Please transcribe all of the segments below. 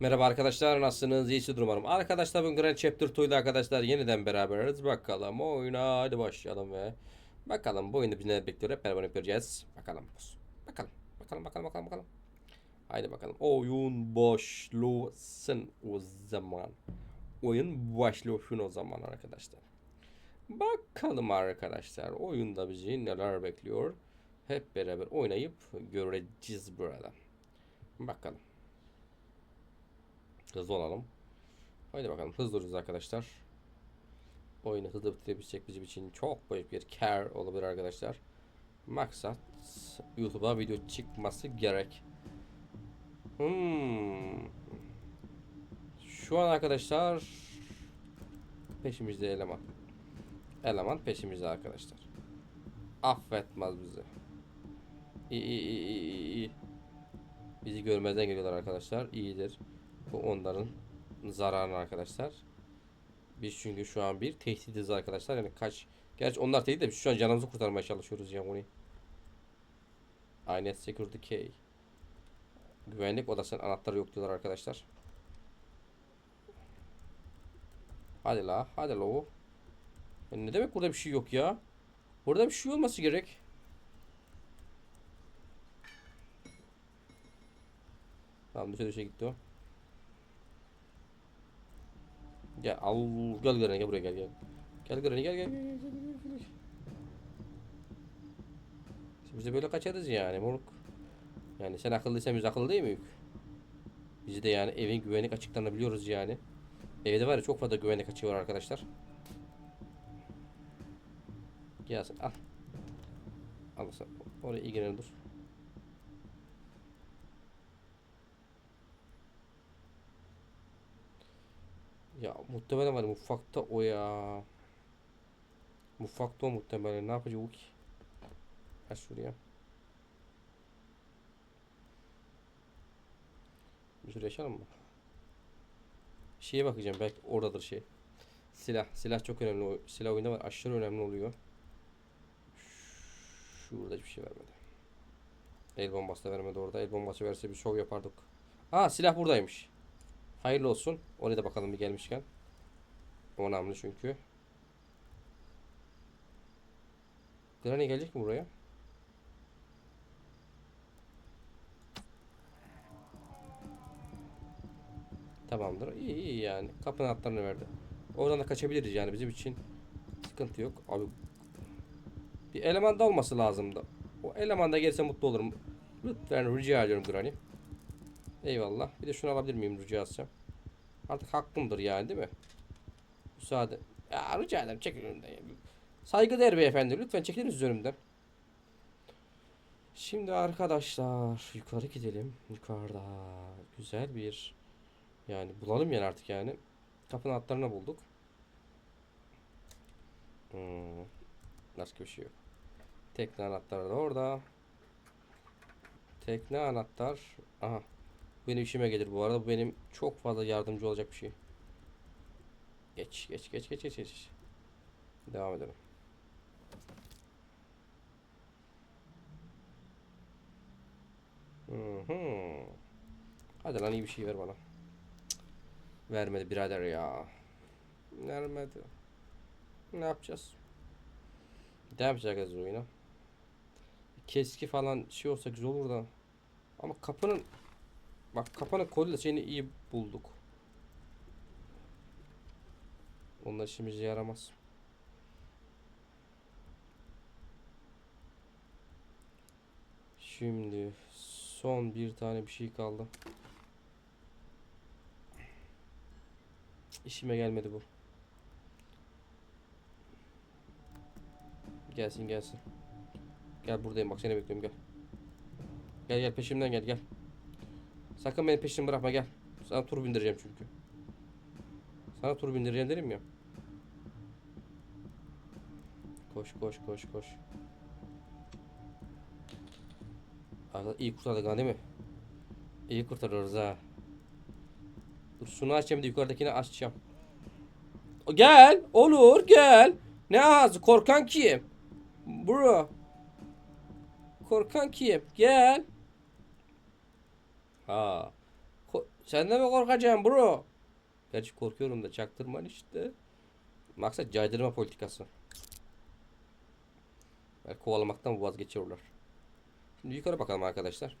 Merhaba arkadaşlar nasılsınız? İyisiniz umarım. Arkadaşlar bugün Grand Chapter 2 ile arkadaşlar yeniden beraberiz. Bakalım oyuna hadi başlayalım ve bakalım bu oyunda bizi neler bekliyor hep beraber göreceğiz. Bakalım. Bakalım. Bakalım bakalım bakalım bakalım. Haydi bakalım. Oyun başlasın o zaman. Oyun başlasın o zaman arkadaşlar. Bakalım arkadaşlar oyunda bizi neler bekliyor. Hep beraber oynayıp göreceğiz burada. Bakalım. Hızlı olalım. Haydi bakalım hızlı olacağız arkadaşlar. Oyunu hızlı bitirebilecek bizim için çok büyük bir kar olabilir arkadaşlar. Maksat YouTube'a video çıkması gerek. Hmm. Şu an arkadaşlar peşimizde eleman. Eleman peşimizde arkadaşlar. Affetmez bizi. İyi iyi iyi iyi. Bizi görmezden geliyorlar arkadaşlar. İyidir. Bu onların zararına arkadaşlar. Biz çünkü şu an bir tehdidiz arkadaşlar. Yani kaç Gerçi onlar tehdit de biz şu an canımızı kurtarmaya çalışıyoruz ya onu. Aynet Security Key. Güvenlik odasının anahtarı yok diyorlar arkadaşlar. Hadi la, hadi la ne demek burada bir şey yok ya? Burada bir şey olması gerek. Tamam düşe düşe gitti o. Gel al gel Granny gel buraya gel gel. Gel Granny gel gel gel gel gel Biz de böyle kaçarız yani moruk. Yani sen akıllıysan biz akıllı değil miyiz? Biz de yani evin güvenlik açıklarını biliyoruz yani. Evde var ya çok fazla güvenlik açığı var arkadaşlar. Gelsin al. Al sen oraya ilgilenin dur. Ya muhtemelen var mutfakta o ya. Mutfakta o muhtemelen. Ne yapacak o ki? Ha şuraya. Bir şuraya açalım mı? Şeye bakacağım belki oradadır şey. Silah. Silah çok önemli. Silah oyunda var. Aşırı önemli oluyor. Şurada hiçbir şey vermedi. El bombası da vermedi orada. El bombası verse bir şov yapardık. Aa silah buradaymış. Hayırlı olsun. Oraya da bakalım bir gelmişken. O önemli çünkü. Granny gelecek mi buraya? Tamamdır. İyi iyi yani. Kapının hatlarını verdi. Oradan da kaçabiliriz yani bizim için. Sıkıntı yok. Abi bir eleman da olması lazımdı. O eleman da gelirse mutlu olurum. Lütfen rica ediyorum Granny. Eyvallah. Bir de şunu alabilir miyim rica etsem? Artık hakkımdır yani değil mi? Müsaade. Ya rica ederim çekil önümden. Saygıdeğer beyefendi lütfen çekilir misiniz önümden? Şimdi arkadaşlar yukarı gidelim. Yukarıda güzel bir yani bulalım yani artık yani. Kapının hatlarını bulduk. Hmm. Başka bir şey yok. Tekne anahtarı da orada. Tekne anahtar. Aha. Benim işime gelir bu arada. Bu benim çok fazla yardımcı olacak bir şey. Geç, geç, geç, geç, geç, geç. Devam edelim. Hı hı. Hadi lan iyi bir şey ver bana. Vermedi birader ya. Vermedi. Ne yapacağız? Ne yapacağız oyuna? Keski falan şey olsa güzel olur da. Ama kapının Bak kapanın koduyla şeyini iyi bulduk. Onlar işimize yaramaz. Şimdi son bir tane bir şey kaldı. İşime gelmedi bu. Gelsin gelsin. Gel buradayım bak seni bekliyorum gel. Gel gel peşimden gel gel. Sakın beni peşini bırakma gel. Sana tur bindireceğim çünkü. Sana tur bindireceğim dedim ya. Koş koş koş koş. Arada iyi kurtardık ha değil mi? İyi kurtarıyoruz ha. Dur şunu açacağım da yukarıdakini açacağım. Gel olur gel. Ne ağzı korkan kim? Bro. Korkan kim? Gel. Ha. Ko- Sen de mi korkacaksın bro? Gerçi korkuyorum da çaktırman işte. Maksat caydırma politikası. Yani kovalamaktan vazgeçiyorlar. Şimdi yukarı bakalım arkadaşlar.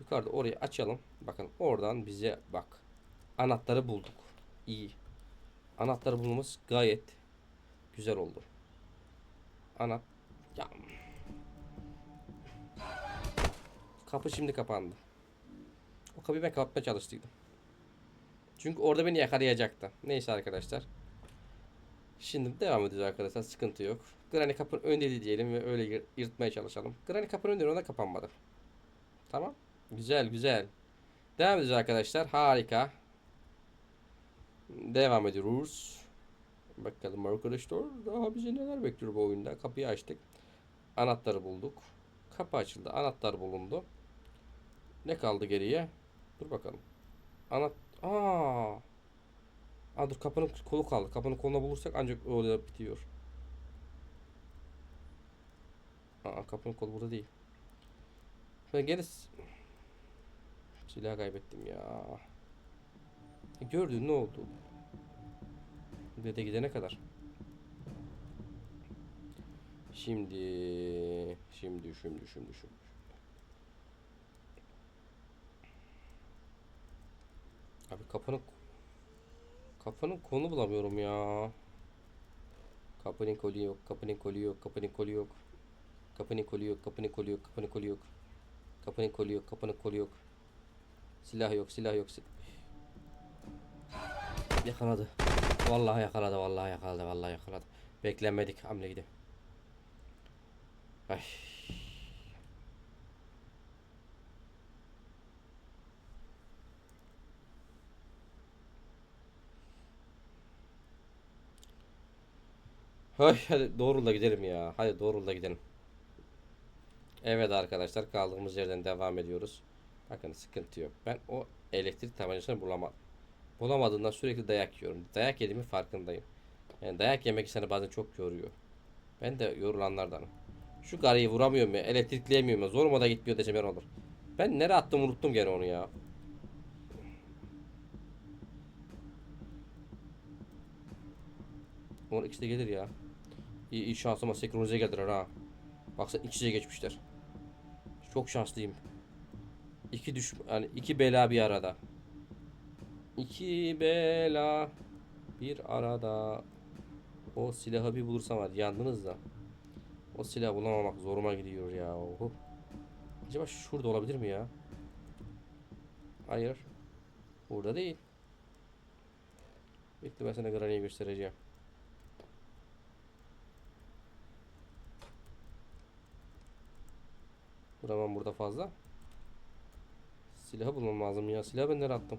Yukarıda orayı açalım. Bakın oradan bize bak. Anahtarı bulduk. İyi. Anahtarı bulmamız gayet güzel oldu. Anahtar. Kapı şimdi kapandı. O kapıyı ben kapatmaya çalıştıydım. Çünkü orada beni yakalayacaktı. Neyse arkadaşlar. Şimdi devam ediyoruz arkadaşlar. Sıkıntı yok. Granny kapının önündeydi diyelim ve öyle yır- yırtmaya çalışalım. Granny kapının önünde ona kapanmadı. Tamam. Güzel güzel. Devam ediyoruz arkadaşlar. Harika. Devam ediyoruz. Bakalım arkadaşlar. Daha bize neler bekliyor bu oyunda. Kapıyı açtık. Anahtarı bulduk. Kapı açıldı. Anahtar bulundu. Ne kaldı geriye? Dur bakalım. Anahtar. Aa. Aa dur kapının kolu kaldı. Kapının koluna bulursak ancak öyle bitiyor. Aa kapının kolu burada değil. Ben gene silah kaybettim ya. E, Gördün ne oldu? Dede gidene kadar. Şimdi, şimdi, şimdi, şimdi, şimdi. Abi kapının kapının konu bulamıyorum ya. Kapının kolu yok, kapının kolu yok, kapının kolu yok. Kapının kolu yok, kapının kolu yok, kapının kolu yok. Kapının kolu yok, kapının kolu yok. Silah yok, silah yok. sil- Yakaladı. Vallahi yakaladı, vallahi yakaladı, vallahi yakaladı. Beklenmedik hamle gidi. Ay. Hay hadi doğru da gidelim ya. Hadi doğru da gidelim. Evet arkadaşlar kaldığımız yerden devam ediyoruz. Bakın sıkıntı yok. Ben o elektrik tabancasını bulamadım. Bulamadığımdan sürekli dayak yiyorum. Dayak yediğimin farkındayım. Yani dayak yemek insanı bazen çok yoruyor. Ben de yorulanlardanım. Şu garayı vuramıyorum ya. Elektrikleyemiyorum ya. Zoruma da gitmiyor desem yer olur. Ben nereye attım unuttum gene onu ya. Onun ikisi de gelir ya. İyi, iyi şansıma senkronize geldiler ha. Baksana iç içe geçmişler. Çok şanslıyım. İki düş yani iki bela bir arada. İki bela bir arada. O silahı bir bulursam hadi yandınız da. O silahı bulamamak zoruma gidiyor ya. Oho. Acaba şurada olabilir mi ya? Hayır. Burada değil. Bekle ben sana Granny'i göstereceğim. Buramam burada fazla. Silahı bulmam lazım ya. Silahı ben nereye attım?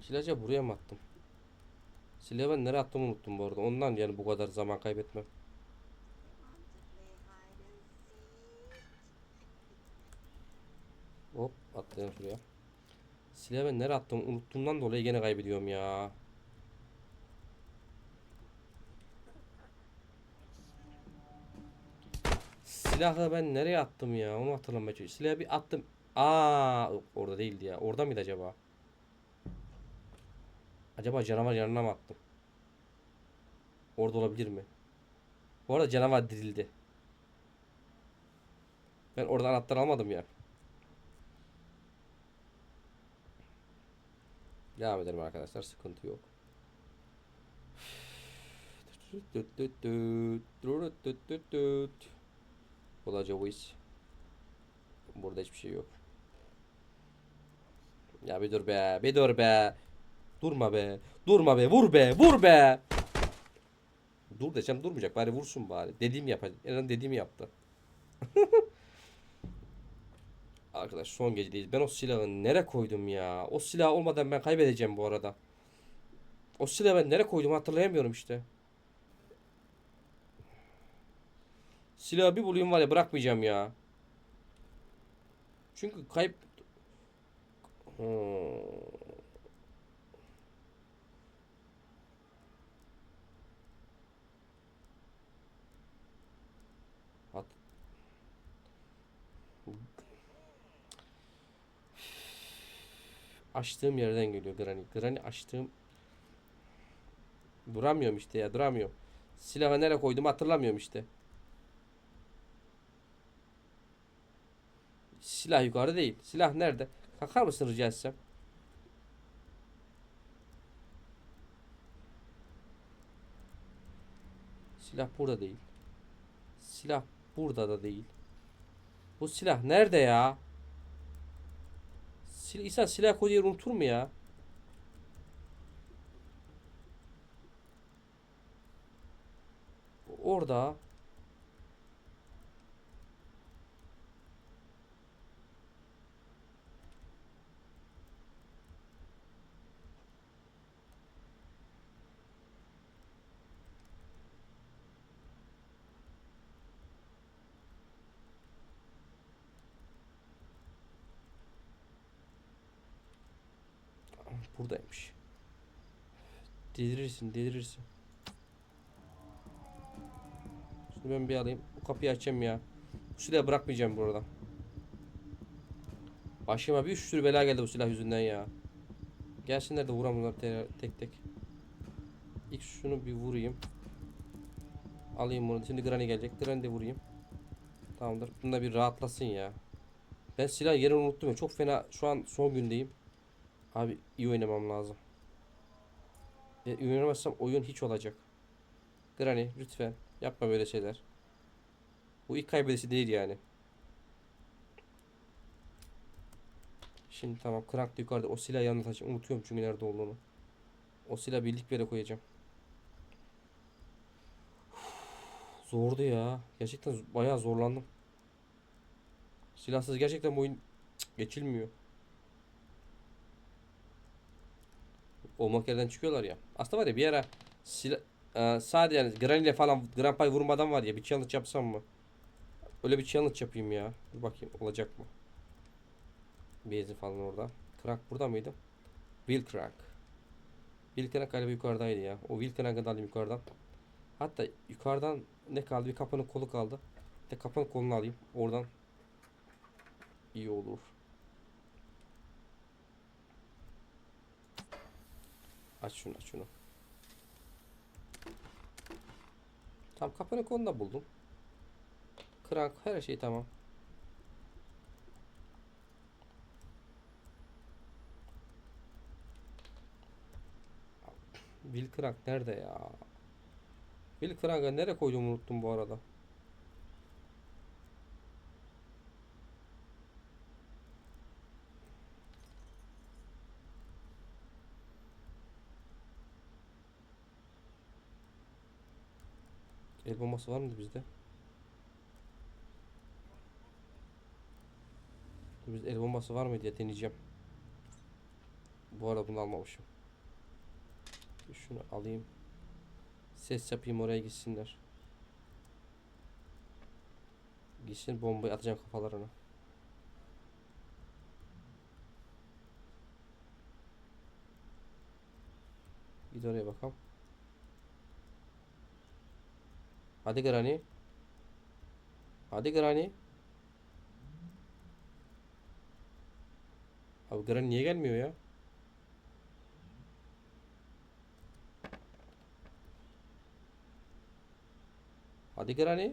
Silahı buraya mı attım? Silahı ben nereye attım unuttum bu arada. Ondan yani bu kadar zaman kaybetmem. Hop atlayalım şuraya. Silahı ben nereye attım unuttuğumdan dolayı gene kaybediyorum ya. Silahı ben nereye attım ya? Onu hatırlamaya çalışıyorum. Silahı bir attım. Aa, orada değildi ya. Orada mıydı acaba? Acaba canavar yanına mı attım? Orada olabilir mi? Bu arada canavar dirildi. Ben oradan anahtar almadım ya. Devam edelim arkadaşlar. Sıkıntı yok. Olaca bu iş. Burada hiçbir şey yok. Ya bir dur be. Bir dur be. Durma be. Durma be. Vur be. Vur be. Dur desem durmayacak. Bari vursun bari. Dediğimi yapacak. En dediğimi yaptı. Arkadaş son gecedeyiz. Ben o silahı nereye koydum ya? O silah olmadan ben kaybedeceğim bu arada. O silahı ben nereye koydum hatırlayamıyorum işte. Silahı bir bulayım var ya bırakmayacağım ya. Çünkü kayıp... Hmm. Açtığım yerden geliyor Granny. Granny açtığım... Duramıyorum işte ya duramıyorum. Silahı nereye koydum hatırlamıyorum işte. Silah yukarı değil. Silah nerede? Kalkar mısın rica etsem? Silah burada değil. Silah burada da değil. Bu silah nerede ya? Sil insan silah koyduğu yeri unutur mu ya? Orada. Buradaymış. Delirirsin, delirirsin. Şunu ben bir alayım. Bu kapıyı açayım ya. Bu silahı bırakmayacağım burada. Başıma bir sürü bela geldi bu silah yüzünden ya. Gelsinler de vuram bunlar te- tek tek. İlk şunu bir vurayım. Alayım bunu. Şimdi Granny gelecek. Granny de vurayım. Tamamdır. Bunda bir rahatlasın ya. Ben silah yerini unuttum ya. Çok fena. Şu an son gündeyim. Abi iyi oynamam lazım. E, iyi oynamazsam oyun hiç olacak. Granny lütfen yapma böyle şeyler. Bu ilk kaybedesi değil yani. Şimdi tamam Krank da yukarıda. O silahı yanına taşıyayım. Unutuyorum çünkü nerede olduğunu. O silah birlik bir yere koyacağım. Zordu ya. Gerçekten bayağı zorlandım. Silahsız gerçekten bu oyun cık, geçilmiyor. Olmak yerden çıkıyorlar ya. Aslında var ya bir ara silah e, sadece yani Granny ile falan Grandpa'yı vurmadan var ya bir challenge yapsam mı? Öyle bir challenge yapayım ya. Bir bakayım olacak mı? Bezi falan orada. Crank burada mıydı? Will Crank. Will Crank galiba yukarıdaydı ya. O Will Crank'ı da alayım yukarıdan. Hatta yukarıdan ne kaldı? Bir kapının kolu kaldı. Bir de kapının kolunu alayım. Oradan iyi olur. Aç şunu aç şunu. Tam kapının kolunu da buldum. Crank her şey tamam. Will Crank nerede ya? Will Crank'ı nereye koydum unuttum bu arada. El bombası var mıydı bizde? Biz el bombası var mı diye deneyeceğim. Bu arada bunu almamışım. Şunu alayım. Ses yapayım oraya gitsinler. Gitsin bombayı atacağım kafalarına. Git oraya bakalım. Hadi Granny. Hadi Granny. Abi Granny niye gelmiyor ya? Hadi Granny.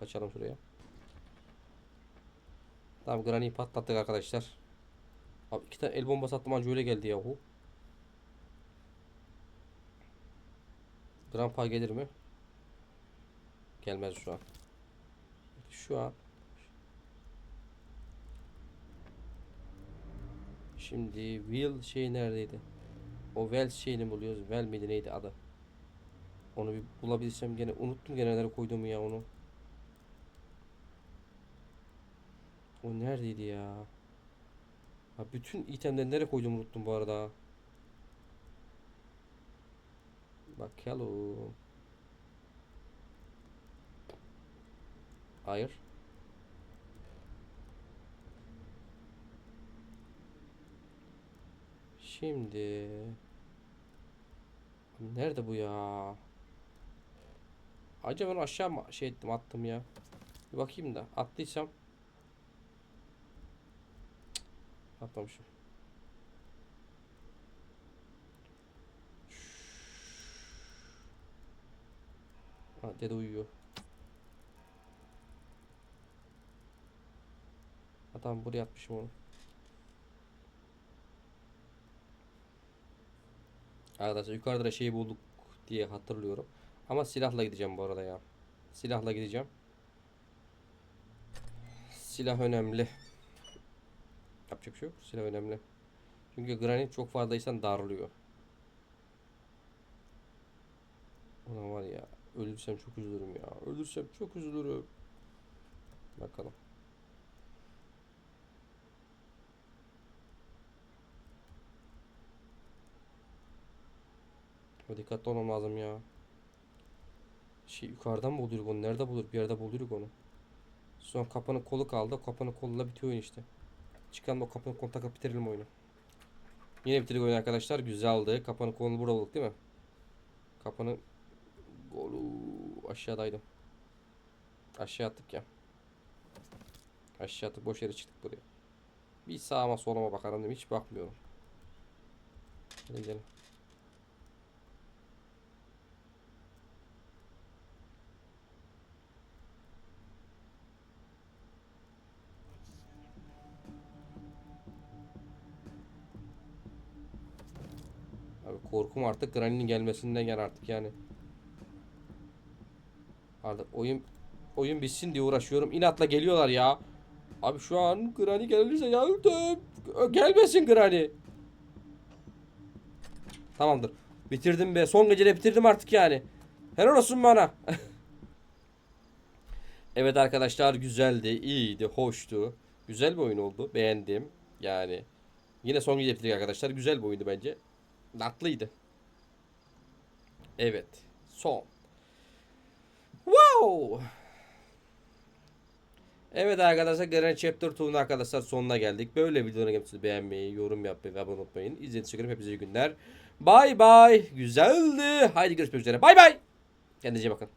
Kaçalım şuraya. Tamam Granny'yi patlattık arkadaşlar. Abi iki tane el bombası attım anca öyle geldi yahu. Grandpa gelir mi? Gelmez şu an. Şu an. Şimdi Will şey neredeydi? O Well şeyini buluyoruz. Well miydi neydi adı? Onu bir bulabilsem gene unuttum gene nereye koyduğumu ya onu. O neredeydi ya? Ha bütün itemleri nereye koydum unuttum bu arada. Bakalım. Hayır. Şimdi Nerede bu ya? Acaba ben aşağı mı şey ettim attım ya. Bir bakayım da attıysam. Cık, Atmamışım. Ha, dede uyuyor. Adam buraya atmışım onu. Arkadaşlar yukarıda da şeyi bulduk diye hatırlıyorum. Ama silahla gideceğim bu arada ya. Silahla gideceğim. Silah önemli. Yapacak bir şey yok. Silah önemli. Çünkü granit çok fazlaysan darlıyor. Ulan var ya. Ölürsem çok üzülürüm ya. Ölürsem çok üzülürüm. Bakalım. Ama dikkatli olmam lazım ya. Şey yukarıdan mı buluyorduk onu? Nerede bulur? Bir yerde buluyorduk onu. Son kapının kolu kaldı. Kapının koluyla bitiyor işte. Çıkalım o kapının kolunu takıp bitirelim oyunu. Yine bitirdik oyunu arkadaşlar. Güzeldi. Kapının kolunu burada bulduk değil mi? Kapının golü aşağıdaydı. Aşağı attık ya. Aşağı attık. Boş yere çıktık buraya. Bir sağıma soluma bakalım dedim. Hiç bakmıyorum. Hadi gidelim. Korkum artık Granny'nin gelmesinden gel artık yani. Artık oyun oyun bitsin diye uğraşıyorum. İnatla geliyorlar ya. Abi şu an Granny gelirse ya. Gelmesin Granny. Tamamdır. Bitirdim be. Son gecede bitirdim artık yani. Helal olsun bana. evet arkadaşlar güzeldi, iyiydi, hoştu. Güzel bir oyun oldu. Beğendim. Yani yine son gece bitirdik arkadaşlar. Güzel bir oyundu bence. Tatlıydı. Evet. Son. Wow. Evet arkadaşlar Grand Chapter 2'nun arkadaşlar sonuna geldik. Böyle videoları hepsini beğenmeyi, yorum yapmayı ve abone olmayı İzlediğiniz için hepinize iyi günler. Bay bay. Güzeldi. Haydi görüşmek üzere. Bay bay. Kendinize bakın.